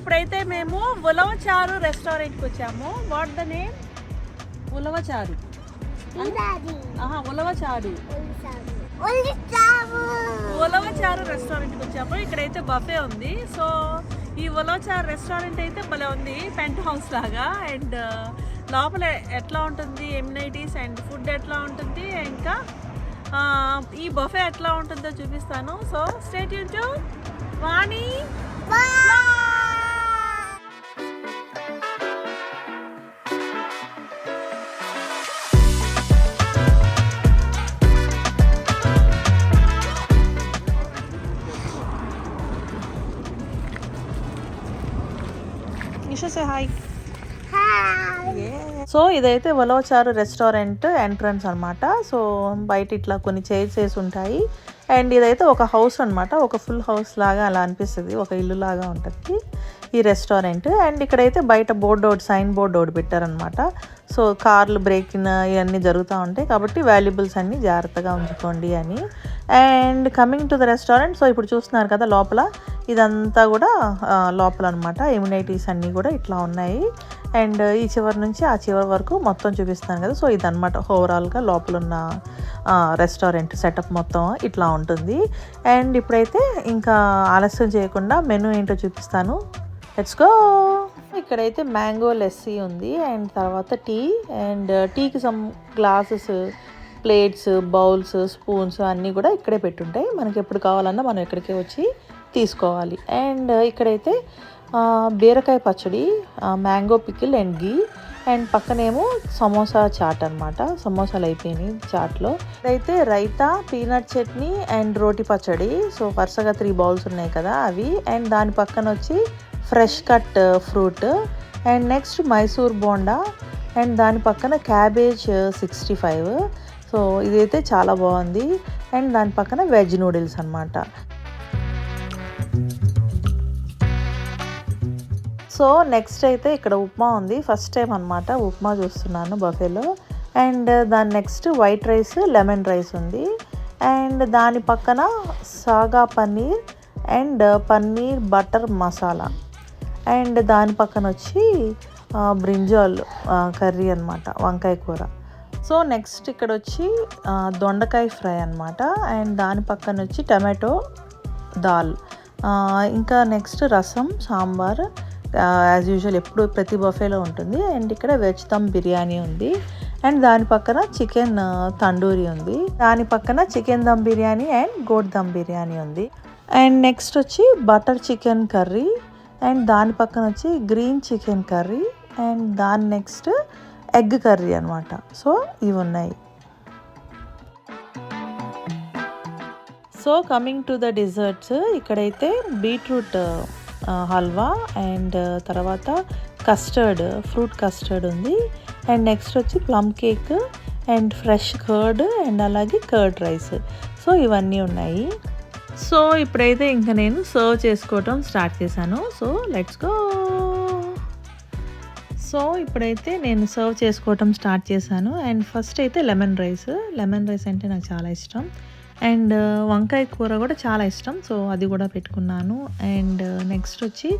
ఇప్పుడైతే మేము ఉలవచారు రెస్టారెంట్కి వచ్చాము. What the name Ulavacharu. Ulavacharu. Ulavacharu రెస్టారెంట్కి వచ్చాము. ఇక్కడైతే బఫే ఉంది. సో ఈ ఉలవచారు రెస్టారెంట్ అయితే భలే ఉంది. పెంట్ హౌస్ లాగా. అండ్ లోపల ఎట్లా ఉంటుంది? ఎమ్యూనిటీస్ అండ్ ఫుడ్ ఎట్లా ఉంటుంది? ఇంకా ఈ బఫే ఎట్లా ఉంటుందో చూపిస్తాను. So state to Vani so ఇదైతే వలోచారు రెస్టారెంట్ ఎంట్రన్స్ అన్నమాట. సో బయట ఇట్లా కొన్ని చైర్స్ వేసి ఉంటాయి. అండ్ ఇదైతే ఒక హౌస్ అన్నమాట. ఒక ఫుల్ హౌస్ లాగా అలా అనిపిస్తుంది. ఒక ఇల్లు లాగా ఉంటుంది ఈ రెస్టారెంట్. అండ్ ఇక్కడైతే బయట బోర్డు ఒకటి సైన్ బోర్డు ఒకటి పెట్టారనమాట సో కార్లు బ్రేకింగ్ ఇవన్నీ జరుగుతూ ఉంటాయి. కాబట్టి వాల్యుబుల్స్ అన్నీ జాగ్రత్తగా ఉంచుకోండి అని. And coming to the restaurant. So ఇప్పుడు చూస్తున్నారు కదా లోపల. ఇదంతా కూడా లోపల అనమాట ఇమ్యూనిటీస్ అన్నీ కూడా ఇట్లా ఉన్నాయి. అండ్ ఈ చివరి నుంచి ఆ చివరి వరకు మొత్తం చూపిస్తాను కదా. సో ఇదనమాట ఓవరాల్గా లోపల ఉన్న రెస్టారెంట్ సెటప్ మొత్తం ఇట్లా ఉంటుంది. అండ్ ఇప్పుడైతే ఇంకా ఆలస్యం చేయకుండా మెనూ ఏంటో చూపిస్తాను. లెట్స్ గో ఇక్కడైతే మ్యాంగో లెస్సీ ఉంది. అండ్ తర్వాత టీ. అండ్ టీకి some glasses plates bowls spoons అన్నీ కూడా ఇక్కడే పెట్టుంటాయి. మనకి ఎప్పుడు కావాలన్నా మనం ఇక్కడికే వచ్చి తీసుకోవాలి. అండ్ ఇక్కడైతే బీరకాయ పచ్చడి mango pickle and ghee and పక్కనేమో సమోసా చాట్ అనమాట సమోసాలు అయిపోయినాయి చాట్లో. అయితే రైతా పీనట్ చట్నీ అండ్ రోటి పచ్చడి. సో వరుసగా త్రీ బౌల్స్ ఉన్నాయి కదా అవి. అండ్ దాని పక్కన వచ్చి fresh cut fruit. And next Mysore bonda. And దాని పక్కన క్యాబేజ్ సిక్స్టీ ఫైవ్. సో ఇదైతే చాలా బాగుంది. అండ్ దాని పక్కన వెజ్ నూడిల్స్ అనమాట సో నెక్స్ట్ అయితే ఇక్కడ ఉప్మా ఉంది. ఫస్ట్ టైం అనమాట ఉప్మా చూస్తున్నాను బఫేలో. అండ్ దాని next white rice lemon rice ఉంది. అండ్ దాని పక్కన saag paneer and paneer butter masala. And దాని పక్కన వచ్చి బ్రింజాల్ కర్రీ అనమాట వంకాయ కూర. సో నెక్స్ట్ ఇక్కడ వచ్చి దొండకాయ ఫ్రై అనమాట అండ్ దాని పక్కన వచ్చి టమాటో దాల్. ఇంకా next rasam sambar. As usual ఎప్పుడు ప్రతి బఫేలో ఉంటుంది. అండ్ ఇక్కడ వెజ్ దమ్ బిర్యానీ ఉంది. అండ్ దాని పక్కన చికెన్ తండూరి ఉంది. దాని పక్కన chicken dum biryani and goat dum biryani ఉంది. అండ్ నెక్స్ట్ వచ్చి బటర్ చికెన్ కర్రీ. అండ్ దాని పక్కన వచ్చి గ్రీన్ చికెన్ కర్రీ. అండ్ దాని నెక్స్ట్ ఎగ్ కర్రీ అనమాట సో ఇవి ఉన్నాయి. So coming to the desserts. ఇక్కడైతే బీట్రూట్ హల్వా అండ్ తర్వాత కస్టర్డ్ ఫ్రూట్ కస్టర్డ్ ఉంది. అండ్ నెక్స్ట్ వచ్చి plum cake and fresh curd and అలాగే కర్డ్ రైస్. సో ఇవన్నీ ఉన్నాయి. సో ఇప్పుడైతే ఇంకా నేను సర్వ్ చేసుకోవటం స్టార్ట్ చేశాను. So let's go! సో ఇప్పుడైతే నేను సర్వ్ చేసుకోవటం స్టార్ట్ చేశాను. అండ్ ఫస్ట్ అయితే లెమన్ రైస్. లెమన్ రైస్ అంటే నాకు చాలా ఇష్టం. అండ్ uh, వంకాయ కూర కూడా చాలా ఇష్టం. సో అది కూడా పెట్టుకున్నాను. అండ్ uh, నెక్స్ట్ వచ్చి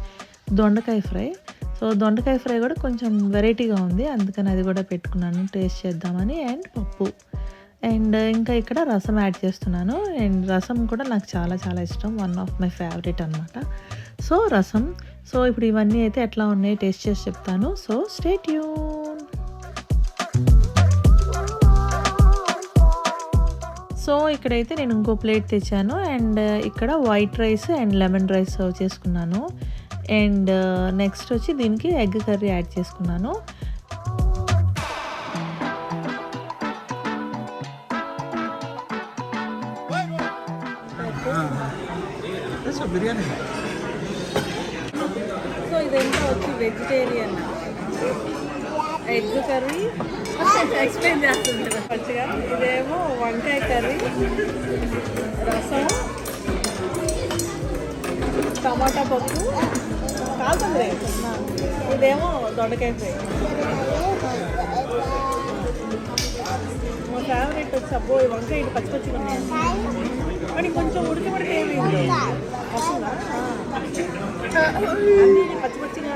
దొండకాయ ఫ్రై. సో దొండకాయ ఫ్రై కూడా కొంచెం వెరైటీగా ఉంది. అందుకని అది కూడా పెట్టుకున్నాను. టేస్ట్ చేద్దామని. అండ్ పప్పు. అండ్ uh, ఇంకా ఇక్కడ రసం యాడ్ చేస్తున్నాను. అండ్ రసం కూడా నాకు చాలా చాలా ఇష్టం. వన్ ఆఫ్ మై ఫేవరెట్ అనమాట సో రసం. సో ఇప్పుడు ఇవన్నీ అయితే ఎట్లా ఉన్నాయి? టేస్ట్ చేసి చెప్తాను. సో స్టేట్ యూ సో ఇక్కడైతే నేను ఇంకో ప్లేట్ తెచ్చాను. అండ్ ఇక్కడ white rice and lemon rice serve చేసుకున్నాను. అండ్ నెక్స్ట్ వచ్చి దీనికి ఎగ్ కర్రీ యాడ్ చేసుకున్నాను. బిర్యానీ సో ఇదంతా వచ్చి వెజిటేరియన్ ఎగ్ కర్రీ ఎక్స్ప్లెయిన్ చేస్తుంటారు మంచిగా ఇదేమో వంకాయ కర్రీ. రసం. టమాటా పప్పు. కాల్తుంది ఇదేమో దొండకాయ ఫ్రై. మా ఫేవరెట్ వచ్చి అబ్బో ఈ వంకాయ ఇటు పచ్చి పచ్చి ఉన్నాయి కానీ కొంచెం ఉడికి ఏమి వస్తుందా? అన్నీ పచ్చి పచ్చిగా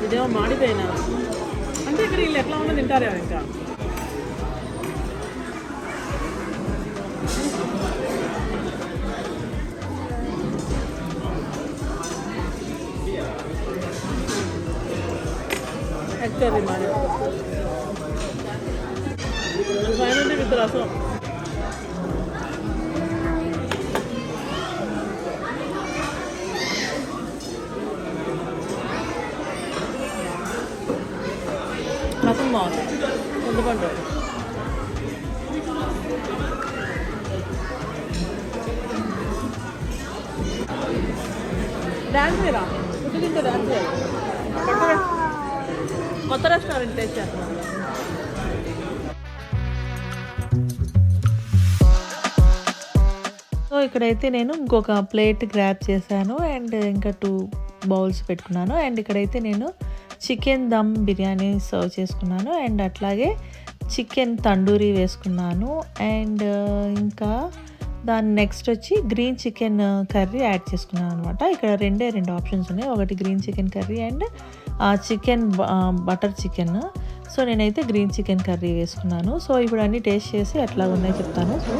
ఇదేమో మాడిపోయినా అంటే ఇక్కడ వీళ్ళు ఎట్లా ఉన్నా తింటారేమో ఇంకా ఎగ్ కర్రీ మాది five hundred with rasam rasam బాగుంది చింతపండు డాన్స్ రా ఫుడ్ తింటే డాన్స్ చేయాలి కొత్త రెస్- కొత్త రెస్టారెంట్ టేస్ట్ చేస్తున్నాను ఇక్కడైతే నేను ఇంకొక ప్లేట్ గ్రాప్ చేశాను అండ్ ఇంకా టూ బౌల్స్ పెట్టుకున్నాను అండ్ ఇక్కడైతే నేను చికెన్ దమ్ బిర్యానీ సర్వ్ చేసుకున్నాను అండ్ అట్లాగే చికెన్ తండూరి వేసుకున్నాను అండ్ ఇంకా దాని నెక్స్ట్ వచ్చి గ్రీన్ చికెన్ కర్రీ యాడ్ చేసుకున్నాను అనమాట ఇక్కడ రెండే రెండు ఆప్షన్స్ ఉన్నాయి. ఒకటి green chicken curry and chicken butter chicken. So నేనైతే గ్రీన్ చికెన్ కర్రీ వేసుకున్నాను. సో ఇప్పుడు అన్నీ టేస్ట్ చేసి ఎట్లా ఉన్నాయో చెప్తాను. సో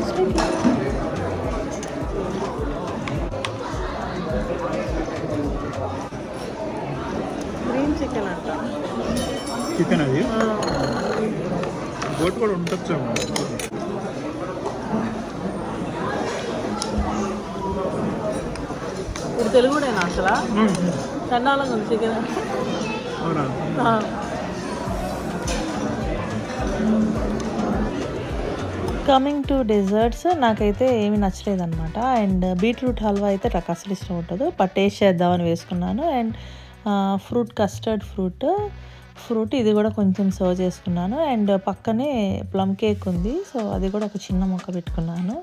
చికెన్ అంట. చికెన్ అది? బోట్ కూడా ఉండొచ్చేమో ఇది తెలుగుడేనా అసలు? చండాలంగా ఉంది చికెన్. అవునా? కమింగ్ టు డెజర్ట్స్ నాకైతే ఏమీ నచ్చలేదు అనమాట అండ్ బీట్రూట్ హల్వా అయితే నాకు అసలు ఇష్టం ఉంటుంది బట్ టేస్ట్ చేద్దామని వేసుకున్నాను. And fruit custard fruit. Fruit ఇది కూడా కొంచెం సర్వ్ చేసుకున్నాను. అండ్ పక్కనే ప్లమ్ కేక్ ఉంది. సో అది కూడా ఒక చిన్న మొక్క పెట్టుకున్నాను.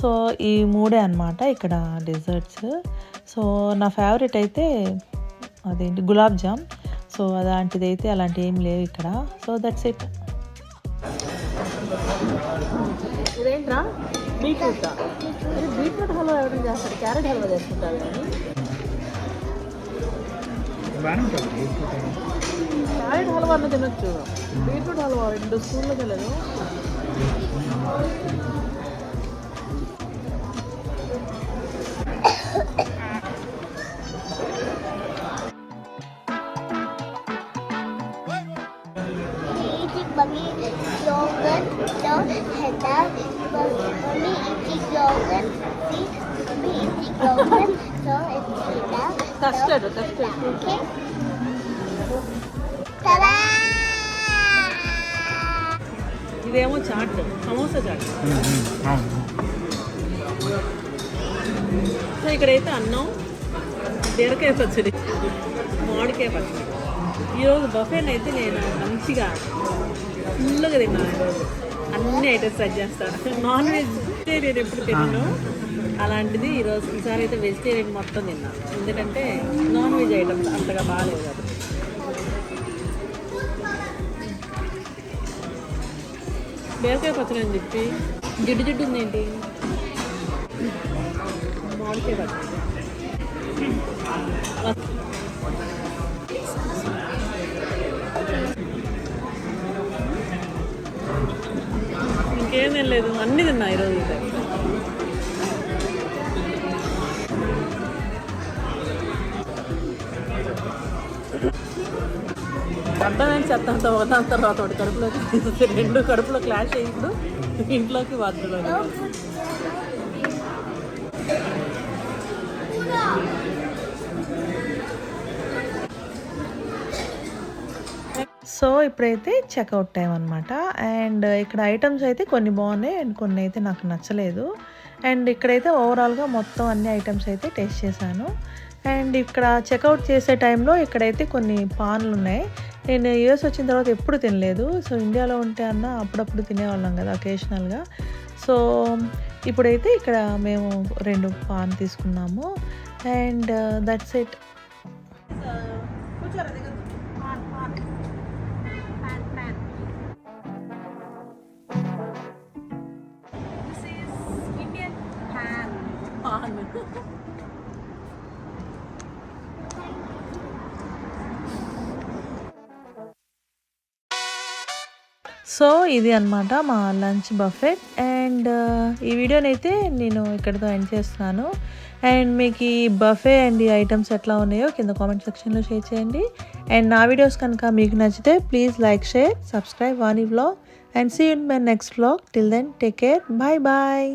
సో ఈ మూడే అనమాట ఇక్కడ డెజర్ట్స్ సో నా ఫేవరెట్ అయితే అదేంటి? గులాబ్ జామ్. సో అలాంటిది అయితే అలాంటి ఏం లేవు ఇక్కడ. సో దట్స్ ఇట్ ఇదేంట్రా? బీట్రూట్? బీట్రూట్ హల్వా ఎవరైనా చేస్తారు? క్యారెట్ హల్వా చేసుకుంటారు కానీ బాగానే ఉంటుంది క్యారెట్ హల్వా అన్న తినొచ్చు బీట్రూట్ హల్వా రెండు స్పూన్లు తెలియదు Okay. Ta-da! ఇదేమో చాట్ సమోసా చాట్ సో ఇక్కడైతే అన్నం బీరకాయ పచ్చడి మామిడికాయ పచ్చడి ఈరోజు బఫేన్ అయితే నేను మంచిగా ఫుల్గా తిన్నాను అన్ని ఐటమ్స్ సెట్ చేస్తాను నాన్ నేను ఎప్పుడు తిన్నాను అలాంటిది ఈరోజు ఈసారి అయితే వెజిటేరియన్ మొత్తం తిన్నాను ఎందుకంటే నాన్ వెజ్ ఐటమ్స్ అంతగా బాగాలేదు కదా బేరకాయ పచ్చడి అని చెప్పి జిడ్డు జిడ్డు ఉంది ఏంటి? మామిడికాయ పచ్చడి. ఇంకేం తినలేదు. అన్నీ తిన్నా ఈరోజు అయితే అర్థమైన చెత్త అంతా ఒకదాని తర్వాత ఒకటి కడుపులోకి రెండు కడుపులో క్లాష్ అయ్యిండు ఇంట్లోకి వద్దులో సో ఇప్పుడైతే చెక్అవుట్ టైం అనమాట అండ్ ఇక్కడ ఐటమ్స్ అయితే కొన్ని బాగున్నాయి అండ్ కొన్ని అయితే నాకు నచ్చలేదు. అండ్ ఇక్కడైతే ఓవరాల్గా మొత్తం అన్ని ఐటమ్స్ అయితే టేస్ట్ చేశాను. అండ్ ఇక్కడ చెక్అవుట్ చేసే టైంలో ఇక్కడైతే కొన్ని పాన్లు ఉన్నాయి నేను యూఎస్ వచ్చిన తర్వాత ఎప్పుడు తినలేదు. సో ఇండియాలో ఉంటే అన్న అప్పుడప్పుడు తినేవాళ్ళం కదా అకేషనల్గా సో ఇప్పుడైతే ఇక్కడ మేము రెండు పాన్ తీసుకున్నాము. And that's it This is Indian pan. So ఇది అనమాట మా లంచ్ బఫెట్. అండ్ ఈ వీడియోనైతే నేను ఇక్కడితో ఎండ్ చేస్తున్నాను. అండ్ మీకు ఈ బఫే అండ్ ఈ ఐటమ్స్ ఎట్లా ఉన్నాయో కింద కామెంట్ సెక్షన్లో షేర్ చేయండి. అండ్ నా వీడియోస్ కనుక మీకు నచ్చితే please like share subscribe Vani vlog and see in my next vlog till then take care. Bye bye.